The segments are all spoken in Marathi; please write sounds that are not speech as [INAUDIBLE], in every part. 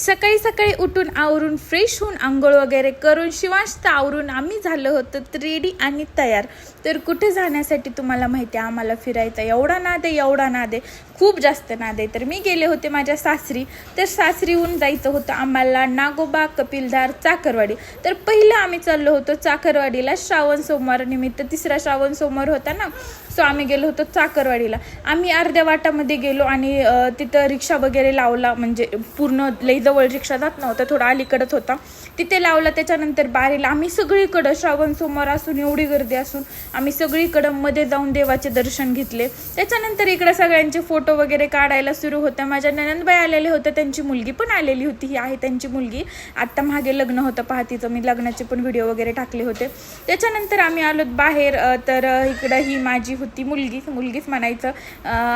सकाळी सकाळी उठून आवरून फ्रेश होऊन आंघोळ वगैरे करून शिवांश आवरून आम्ही झालं होतं रेडी आणि तयार. तर कुठे जाण्यासाठी तुम्हाला माहिती आहे? आम्हाला फिरायचं एवढा नाद आहे एवढा नाद आहे. खूप जास्त नाद आहे. तर मी गेले होते माझ्या सासरी. तर सासरीहून जायचं होतं आम्हाला नागोबा कपिलधार चाकरवाडी. तर पहिलं आम्ही चाललो होतो चाकरवाडीला. श्रावण सोमवार निमित्त तिसरा श्रावण सोमवार होता ना? सो आम्ही गेलो होतो चाकरवाडीला. आम्ही अर्ध्या वाटामध्ये गेलो आणि तिथं रिक्षा वगैरे लावला. म्हणजे पूर्ण लई जवळ रिक्षा जात नव्हता थोडा अलीकडत होता. तिथे लावला त्याच्यानंतर बारीला आम्ही सगळीकडं श्रावण सोमवार असून एवढी गर्दी असून आम्ही सगळीकडं मध्ये जाऊन देवाचे दर्शन घेतले. त्याच्यानंतर इकडे सगळ्यांचे फोटो वगैरे काढायला सुरू होतं. माझ्या ननंदबाई आलेले होते त्यांची मुलगी पण आलेली होती. ही आहे त्यांची मुलगी. आत्ता मागे लग्न होतं पहा तिचं मी लग्नाचे पण व्हिडिओ वगैरे टाकले होते. त्याच्यानंतर आम्ही आलो बाहेर. तर इकडं ही माझी होती. मुलगी मुलगीच म्हणायचं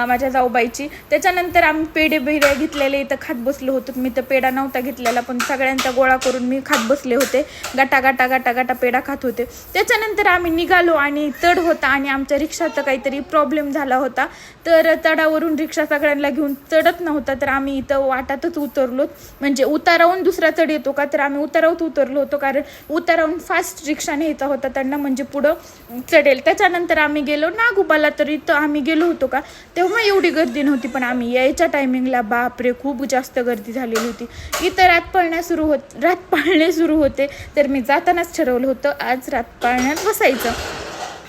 माझ्या जाऊबाईची. त्याच्यानंतर आम्ही पेढे बिडे घेतलेले इथं खात बसलो होतो. मी तर पेढा नव्हता घेतलेला पण सगळ्यांचा गोळा करून मी खात बसले होते. गाटा गाटा गाटा गाटा पेढा खात होते. त्याच्यानंतर आम्ही निघालो आणि तड होता आणि आमच्या रिक्षाचा काहीतरी प्रॉब्लेम झाला होता. तर तडावरून रिक्षा सगळ्यांना घेऊन चढत नव्हता तर आम्ही इथं वाटातच उतरलो. म्हणजे उतारावून दुसरा चढ येतो का? तर आम्ही उतारावत उतरलो होतो कारण उतारावून फास्ट रिक्षा न्यायचा होता त्यांना म्हणजे पुढं चढेल. त्याच्यानंतर आम्ही गेलो ना नागोबाला तर इथं आम्ही गेलो होतो का तेव्हा एवढी गर्दी नव्हती पण आम्ही यायच्या टायमिंगला बापरे खूप जास्त गर्दी झालेली होती. इथं रात पाळण्या सुरू होत रात पाळणे सुरू होते तर मी जातानाच ठरवलं होतं आज रात पाळण्यात बसायचं.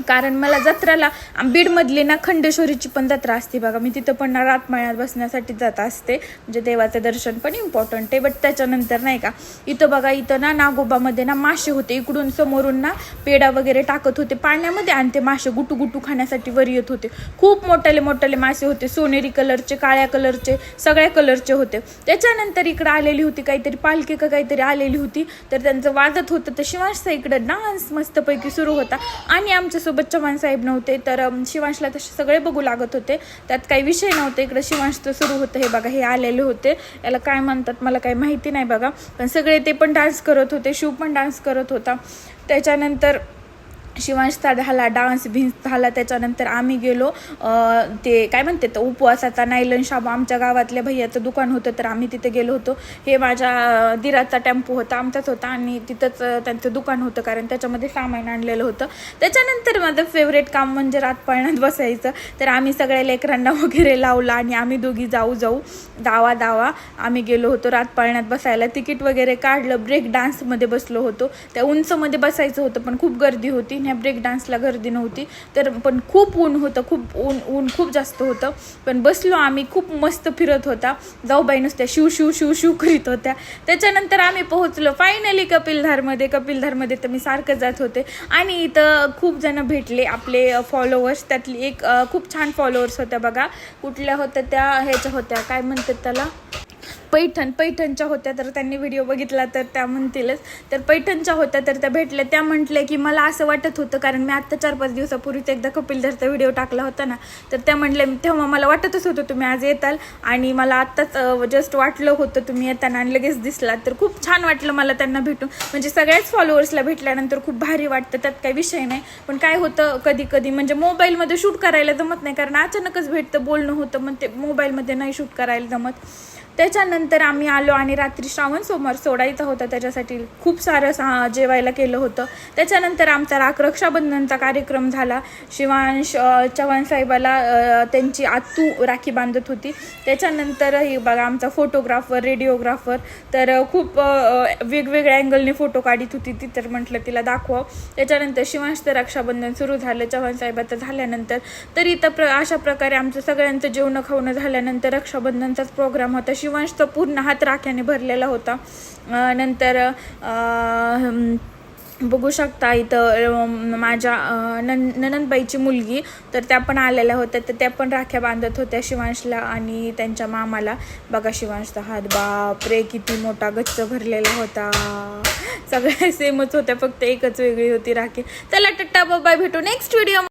कारण मला जत्राला बीडमधली ना खंडेश्वरीची पण जत्रा असते बघा. मी तिथं पण ना रातमाळ्यात बसण्यासाठी जात असते. म्हणजे देवाचं दर्शन पण इम्पॉर्टंट आहे बट त्याच्यानंतर नाही का इथं बघा इथं ना नागोबामध्ये ना मासे होते. इकडून समोरून ना पेडा वगैरे टाकत होते पाण्यामध्ये आणि ते मासे गुटू गुटू खाण्यासाठी वर येत होते. खूप मोठाले मोठाले मासे होते. सोनेरी कलरचे काळ्या कलरचे सगळ्या कलरचे होते. त्याच्यानंतर इकडं आलेली होती काहीतरी पालखी का काहीतरी आलेली होती. तर त्यांचं वाजत होतं तशी मस्त इकडं डान्स मस्तपैकी सुरू होता. आणि आमच्यासोबत चव्हाण साहेब नव्हते तर शिवांशला तसे सगळे बघू लागत होते. त्यात काही विषय नव्हते इकडं शिवांशचं सुरू होतं हे बघा हे आलेले होते. याला काय म्हणतात मला काही माहिती नाही बघा. पण सगळे ते पण डान्स करत होते शिव पण डान्स करत होता. त्याच्यानंतर शिवांशचा झाला डान्स भिन्स झाला त्याच्यानंतर आम्ही गेलो ते काय म्हणते तर उपवासाचा नायलन शाबू आमच्या गावातल्या भैयाचं दुकान होतं तर आम्ही तिथे गेलो होतो. हे माझ्या दिराचा टेम्पो होता आमचाच होता आणि तिथंच त्यांचं दुकान होतं कारण त्याच्यामध्ये सामान आणलेलं होतं. त्याच्यानंतर माझं फेवरेट काम म्हणजे रातपाळण्यात बसायचं. तर आम्ही सगळ्या लेकरांना [LAUGHS] वगैरे लावला आणि आम्ही दोघी जाऊ जाऊ दावा दावा आम्ही गेलो होतो रातपाळण्यात बसायला. तिकीट वगैरे काढलं ब्रेक डान्समध्ये बसलो होतो. त्या उंचमध्ये बसायचं होतं पण खूप गर्दी होती. ह्या ब्रेक डान्सला गर्दी नव्हती. तर पण खूप ऊन होतं खूप ऊन ऊन खूप जास्त होतं. पण बसलो आम्ही खूप मस्त फिरत होता. जाऊबाई नुसत्या शिव शिव शिव शिव करीत होत्या. त्याच्यानंतर आम्ही पोहोचलो. फायनली कपिलधारमध्ये कपिलधारमध्ये तर मी सारखं जात होते. आणि इथं खूप जण भेटले आपले फॉलोअर्स त्यातली एक खूप छान फॉलोअर्स होत्या बघा. कुठल्या होत्या त्या ह्याच्या होत्या. काय म्हणतात त्याला? पैठण पैठणच्या होत्या तर त्यांनी व्हिडिओ बघितला तर त्या म्हणतीलच. तर पैठणच्या होत्या तर त्या भेटल्या. त्या म्हटल्या की मला असं वाटत होतं कारण मी आत्ता चार पाच दिवसापूर्वीच एकदा कपिलधरचा व्हिडिओ टाकला होता ना तर त्या म्हटल्या तेव्हा मला वाटतच होतं तुम्ही आज येताल आणि मला आत्ताच जस्ट वाटलं होतं तुम्ही येताना आणि लगेच दिसलात. तर खूप छान वाटलं मला त्यांना भेटून. म्हणजे सगळ्याच फॉलोअर्सला भेटल्यानंतर खूप भारी वाटतं त्यात काही विषय नाही. पण काय होतं कधी कधी म्हणजे मोबाईलमध्ये शूट करायला जमत नाही कारण अचानकच भेटतं बोलणं होतं मग ते मोबाईलमध्ये नाही शूट करायला जमत. त्याच्यानंतर आम्ही आलो आणि रात्री श्रावण सोमवार सोडायचा होता त्याच्यासाठी खूप सारं सा जेवायला केलं होतं. त्याच्यानंतर आमचा राख रक्षाबंधनचा कार्यक्रम झाला. शिवांश चव्हाण साहेबाला त्यांची आतू राखी बांधत होती. त्याच्यानंतरही बघा आमचा फोटोग्राफर रेडिओग्राफर तर खूप वेगवेगळ्या अँगलने फोटो काढत होती ती तर म्हटलं तिला दाखवा त्याच्यानंतर शिवांशचं रक्षाबंधन सुरू झालं चव्हाण साहेबाचं झाल्यानंतर. तर इथं प्र अशा प्रकारे आमचं सगळ्यांचं जेवणं खावणं झाल्यानंतर रक्षाबंधनचाच प्रोग्राम होता. शिवांशचा पूर्ण हात राख्याने भरलेला होता. नंतर बघू शकता इथं माझ्या नन ननंदबाईची मुलगी तर त्या पण आलेल्या होत्या तर त्या पण राख्या बांधत होत्या शिवांशला आणि त्यांच्या मामाला. बघा शिवांशचा हात बापरे किती मोठा गच्च भरलेला होता. सगळ्या सेमच होत्या फक्त एकच वेगळी होती राखी. चला टट्टा बाबा भेटू नेक्स्ट व्हिडिओ